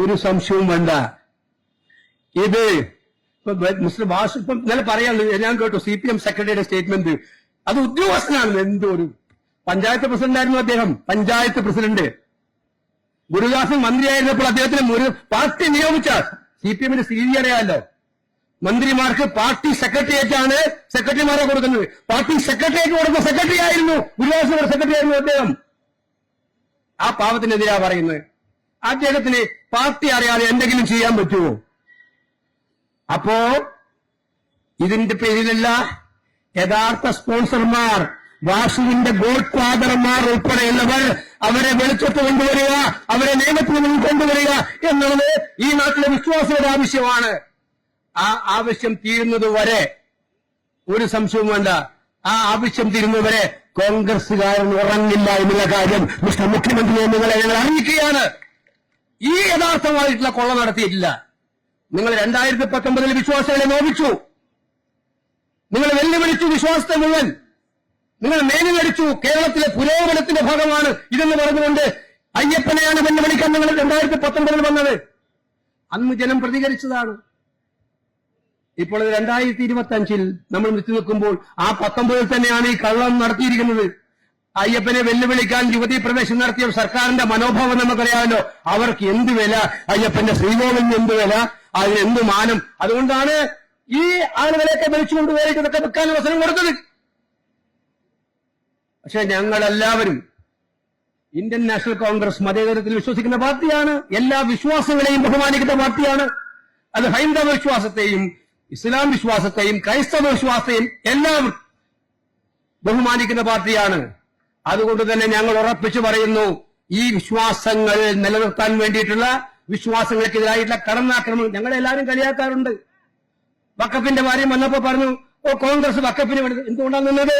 ഒരു സംശയവും വേണ്ട. ഇത് മിസ്റ്റർ വാസു ഇപ്പം ഇന്നലെ പറയാനുള്ളത് ഞാൻ കേട്ടു സി പി എം സെക്രട്ടറിയുടെ സ്റ്റേറ്റ്മെന്റ് അത് ഉദ്യോഗസ്ഥനാണ്. എന്തോ ഒരു പഞ്ചായത്ത് പ്രസിഡന്റായിരുന്നു അദ്ദേഹം. പഞ്ചായത്ത് പ്രസിഡന്റ്. ഗുരുദാസൻ മന്ത്രിയായിരുന്നപ്പോൾ അദ്ദേഹത്തിന് ഒരു പാർട്ടി നിയോഗിച്ച സി പി എമ്മിന്റെ സ്ഥിതി അറിയാമല്ലോ. മന്ത്രിമാർക്ക് പാർട്ടി സെക്രട്ടേറിയറ്റ് ആണ് സെക്രട്ടറിമാരെ കൊടുക്കുന്നത്. പാർട്ടി സെക്രട്ടേറിയറ്റ് കൊടുക്കുന്ന സെക്രട്ടറി ആയിരുന്നു ഗുരുദാസൻ സെക്രട്ടറി ആയിരുന്നു അദ്ദേഹം. ആ പാവത്തിനെതിരാ പറയുന്നത്. അദ്ദേഹത്തിന് പാർട്ടി അറിയാതെ എന്തെങ്കിലും ചെയ്യാൻ പറ്റുമോ? അപ്പോ ഇതിന്റെ പേരിലല്ല യഥാർത്ഥ സ്പോൺസർമാർ വാസുവിന്റെ ഗോഡ് ഫാദർമാർ ഉൾപ്പെടെയുള്ളവർ അവരെ വെളിച്ചത്ത് കൊണ്ടുവരിക അവരെ നിയമത്തിൽ മുന്നിൽ കൊണ്ടുവരിക എന്നുള്ളത് ഈ നാട്ടിലെ വിശ്വാസിയുടെ ആവശ്യമാണ്. ആ ആവശ്യം തീരുന്നത് വരെ ഒരു സംശയവും വേണ്ട. ആ ആവശ്യം തീരുന്നവരെ കോൺഗ്രസുകാരൻ ഉറങ്ങില്ല എന്നുള്ള കാര്യം മിസ്റ്റർ മുഖ്യമന്ത്രിയെ നിങ്ങളെ ഞങ്ങൾ അറിയിക്കുകയാണ്. ഈ യഥാർത്ഥമായിട്ടുള്ള കൊള്ള നടത്തിയിട്ടില്ല. നിങ്ങൾ രണ്ടായിരത്തി പത്തൊമ്പതിൽ വിശ്വാസികളെ നോവിച്ചു നിങ്ങൾ വെല്ലുവിളിച്ചു വിശ്വാസത്തെ മുഴുവൻ. നിങ്ങൾ മേലുനടിച്ചു കേരളത്തിലെ പുരോഗമനത്തിന്റെ ഭാഗമാണ് ഇതെന്ന് പറഞ്ഞുകൊണ്ട് അയ്യപ്പനെയാണ് വെല്ലുവിളിക്കാൻ നിങ്ങൾ രണ്ടായിരത്തി പത്തൊമ്പതിൽ വന്നത്. അന്ന് ജനം പ്രതികരിച്ചതാണ്. ഇപ്പോൾ രണ്ടായിരത്തി ഇരുപത്തി അഞ്ചിൽ നമ്മൾ നിൽക്കുമ്പോൾ ആ പത്തൊമ്പതിൽ തന്നെയാണ് ഈ കള്ളം നടത്തിയിരിക്കുന്നത്. അയ്യപ്പനെ വെല്ലുവിളിക്കാൻ യുവതി പ്രവേശനം നടത്തിയ സർക്കാരിന്റെ മനോഭാവം നമുക്കറിയാമല്ലോ. അവർക്ക് എന്ത് വില? അയ്യപ്പന്റെ ശ്രീകോവിലിന് എന്ത് വില? അതിന് എന്ത് മാനം? അതുകൊണ്ടാണ് ഈ ആളുകളെയൊക്കെ വിളിച്ചുകൊണ്ടുപോയിട്ട് ഇതൊക്കെ വെക്കാൻ അവസരം കൊടുത്തത്. പക്ഷെ ഞങ്ങളെല്ലാവരും ഇന്ത്യൻ നാഷണൽ കോൺഗ്രസ് മതേതരത്തിൽ വിശ്വസിക്കുന്ന പാർട്ടിയാണ്. എല്ലാ വിശ്വാസങ്ങളെയും ബഹുമാനിക്കുന്ന പാർട്ടിയാണ്. അത് ഹൈന്ദവ വിശ്വാസത്തെയും ഇസ്ലാം വിശ്വാസത്തെയും ക്രൈസ്തവ വിശ്വാസത്തെയും എല്ലാം ബഹുമാനിക്കുന്ന പാർട്ടിയാണ്. അതുകൊണ്ട് തന്നെ ഞങ്ങൾ ഉറപ്പിച്ചു പറയുന്നു ഈ വിശ്വാസങ്ങൾ നിലനിർത്താൻ വേണ്ടിയിട്ടുള്ള വിശ്വാസങ്ങൾക്കെതിരായിട്ടുള്ള കടന്നാക്രമണം ഞങ്ങളെല്ലാവരും കളിയാക്കാറുണ്ട്. വക്കപ്പിന്റെ കാര്യം വന്നപ്പോ പറഞ്ഞു ഓ കോൺഗ്രസ് വക്കഫിന് വേണ്ടി എന്തുകൊണ്ടാണ് നിന്നത്?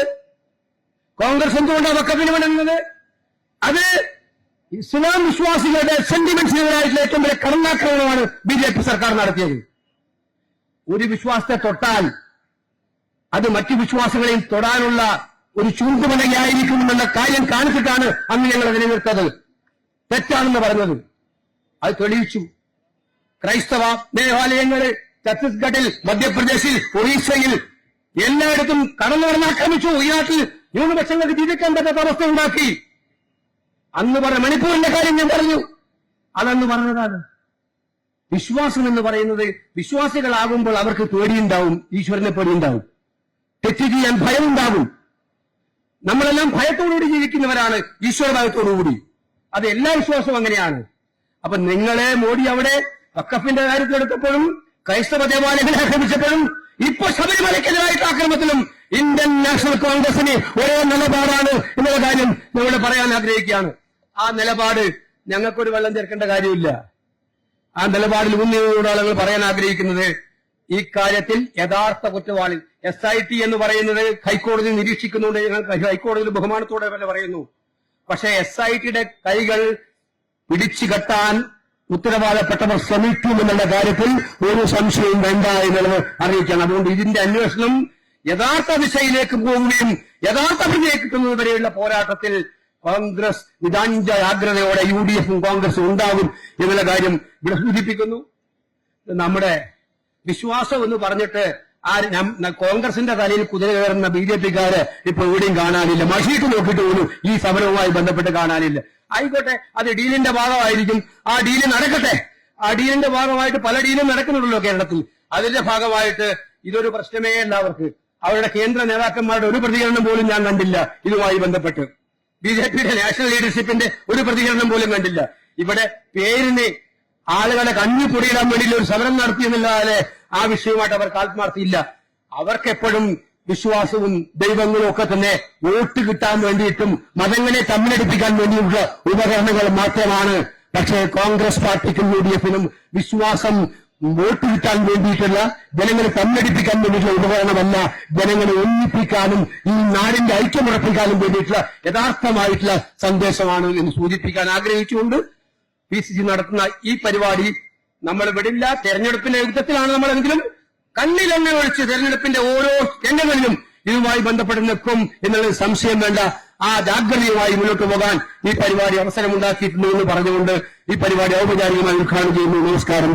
കോൺഗ്രസ് എന്തുകൊണ്ടാണ് വക്കഫിന് വേണ്ടി നിന്നത്? അത് ഇസ്ലാം വിശ്വാസികളുടെ സെന്റിമെന്റ്സിനെതിരായിട്ടുള്ള ഏറ്റവും വലിയ കടന്നാക്രമണമാണ് ബി ജെ പി സർക്കാർ നടത്തിയത്. ഒരു വിശ്വാസത്തെ തൊട്ടാൽ അത് മറ്റു വിശ്വാസങ്ങളെയും തൊടാനുള്ള ഒരു ചൂണ്ടുമലയായിരിക്കും എന്ന കാര്യം കാണിച്ചിട്ടാണ് അന്ന് ഞങ്ങൾ അതിനെ നിർത്തത്. തെറ്റാണെന്ന് പറഞ്ഞത്. അത് തെളിയിച്ചു. ക്രൈസ്തവ ദേവാലയങ്ങൾ ഛത്തീസ്ഗഡിൽ മധ്യപ്രദേശിൽ ഒറീസയിൽ എല്ലായിടത്തും കടന്നു കടന്ന് ആക്രമിച്ചു. ഈ നാട്ടിൽ ന്യൂനപക്ഷങ്ങൾക്ക് ജീവിക്കാൻ പറ്റാത്ത അവസ്ഥ ഉണ്ടാക്കി. അന്ന് പറഞ്ഞ മണിപ്പൂരിന്റെ കാര്യം ഞാൻ പറഞ്ഞു. അതന്ന് പറഞ്ഞതാണ്. വിശ്വാസം എന്ന് പറയുന്നത് വിശ്വാസികളാകുമ്പോൾ അവർക്ക് പേടിയുണ്ടാവും ഈശ്വരനെ പേടിയുണ്ടാവും. തെറ്റ് ചെയ്യാൻ ഭയമുണ്ടാകും നമ്മളെല്ലാം ഭയത്തോടുകൂടി ജീവിക്കുന്നവരാണ് ഈശ്വര ഭയത്തോടുകൂടി അത് എല്ലാ വിശ്വാസവും അങ്ങനെയാണ്. അപ്പൊ നിങ്ങളെ മോഡി അവിടെ വക്കഫിന്റെ കാര്യത്തിൽ എടുത്തപ്പോഴും ക്രൈസ്തവ ദേവാലയങ്ങളെ ആക്രമിച്ചപ്പോഴും ഇപ്പൊ ശബരിമലയ്ക്കെതിരായിട്ട് ആക്രമത്തിലും ഇന്ത്യൻ നാഷണൽ കോൺഗ്രസിന് ഒരേ നിലപാടാണ് എന്നുള്ള കാര്യം ഞങ്ങൾ പറയാൻ ആഗ്രഹിക്കുകയാണ്. ആ നിലപാട് ഞങ്ങൾക്കൊരു വെള്ളം ചേർക്കേണ്ട കാര്യമില്ല. ആ നിലപാടിൽ ഊന്നിയോട് ആളുകൾ പറയാൻ ആഗ്രഹിക്കുന്നത് ഈ കാര്യത്തിൽ യഥാർത്ഥ കുറ്റവാളി എസ് ഐ ടി എന്ന് പറയുന്നത് ഹൈക്കോടതി നിരീക്ഷിക്കുന്നുണ്ട്. ഞങ്ങൾ ഹൈക്കോടതിയിൽ ബഹുമാനത്തോടെ തന്നെ പറയുന്നു. പക്ഷെ എസ് ഐ ടിയുടെ കൈകൾ പിടിച്ചു കെട്ടാൻ ഉത്തരവാദപ്പെട്ടവർ ശ്രമിക്കുമെന്നുള്ള കാര്യത്തിൽ ഒരു സംശയവും വേണ്ട എന്നുള്ളത് അറിയിക്കണം അതുകൊണ്ട് ഇതിന്റെ അന്വേഷണം യഥാർത്ഥ ദിശയിലേക്ക് പോവുകയും യഥാർത്ഥ പ്രതിയെ വരെയുള്ള പോരാട്ടത്തിൽ കോൺഗ്രസ് നിതാഞ്ച ആഗ്രതയോടെ യു ഡി എഫും കോൺഗ്രസും ഉണ്ടാകും എന്നുള്ള കാര്യം ഇവിടെ സൂചിപ്പിക്കുന്നു. നമ്മുടെ വിശ്വാസം എന്ന് പറഞ്ഞിട്ട് ആ കോൺഗ്രസിന്റെ തലയിൽ കുതിര കയറുന്ന ബി ജെ പിക്കാര് ഇപ്പൊ എവിടെയും കാണാനില്ല. മഷീക്ക് നോക്കിയിട്ട് പോലും ഈ സമരവുമായി ബന്ധപ്പെട്ട് കാണാനില്ല. ആയിക്കോട്ടെ അത് ഡീലിന്റെ ഭാഗമായിരിക്കും. ആ ഡീൽ നടക്കട്ടെ. ആ ഡീലിന്റെ ഭാഗമായിട്ട് പല ഡീലും നടക്കുന്നുണ്ടല്ലോ കേരളത്തിൽ. അതിന്റെ ഭാഗമായിട്ട് ഇതൊരു പ്രശ്നമേ അല്ല അവർക്ക്. അവരുടെ കേന്ദ്ര നേതാക്കന്മാരുടെ ഒരു പ്രതികരണം പോലും ഞാൻ കണ്ടില്ല ഇതുമായി ബന്ധപ്പെട്ട്. ബി ജെ പിയുടെ നാഷണൽ ലീഡർഷിപ്പിന്റെ ഒരു പ്രതികരണം പോലും കണ്ടില്ല. ഇവിടെ പേരിന് ആളുകളെ കഞ്ഞി പൊടിയിടാൻ വേണ്ടി ഒരു സമരം നടത്തിയെന്നല്ലാതെ ആ വിഷയവുമായിട്ട് അവർക്ക് ആത്മാർത്ഥിയില്ല. അവർക്കെപ്പോഴും വിശ്വാസവും ദൈവങ്ങളും ഒക്കെ തന്നെ വോട്ട് കിട്ടാൻ വേണ്ടിയിട്ടും മതങ്ങളെ തമ്മിലടിപ്പിക്കാൻ വേണ്ടിയുള്ള ഉപകരണങ്ങൾ മാത്രമാണ്. പക്ഷേ കോൺഗ്രസ് പാർട്ടിക്കും യു ഡി എഫിനും വിശ്വാസം വോട്ട് കിട്ടാൻ വേണ്ടിയിട്ടുള്ള ജനങ്ങളെ തമ്മിലടിപ്പിക്കാൻ വേണ്ടിയിട്ടുള്ള ഉപകരണമല്ല ജനങ്ങളെ ഒന്നിപ്പിക്കാനും ഈ നാടിന്റെ ഐക്യമുറപ്പിക്കാനും വേണ്ടിയിട്ടുള്ള യഥാർത്ഥമായിട്ടുള്ള സന്ദേശമാണ് എന്ന് സൂചിപ്പിക്കാൻ ആഗ്രഹിച്ചുകൊണ്ട് പി സി സി നടത്തുന്ന ഈ പരിപാടി നമ്മൾ വിടില്ല. തെരഞ്ഞെടുപ്പിന്റെ യുദ്ധത്തിലാണ് നമ്മളെങ്കിലും കണ്ണിലെണ്ണ ഒഴിച്ച് തെരഞ്ഞെടുപ്പിന്റെ ഓരോ രംഗങ്ങളിലും ഇതുമായി ബന്ധപ്പെട്ട് നിൽക്കും എന്നുള്ളത് സംശയം വേണ്ട. ആ ജാഗ്രതയുമായി മുന്നോട്ട് പോകാൻ ഈ പരിപാടി അവസരമുണ്ടാക്കിയിട്ടുണ്ട് എന്ന് പറഞ്ഞുകൊണ്ട് ഈ പരിപാടി ഔപചാരികമായി ഉദ്ഘാടനം ചെയ്യുന്നു. നമസ്കാരം.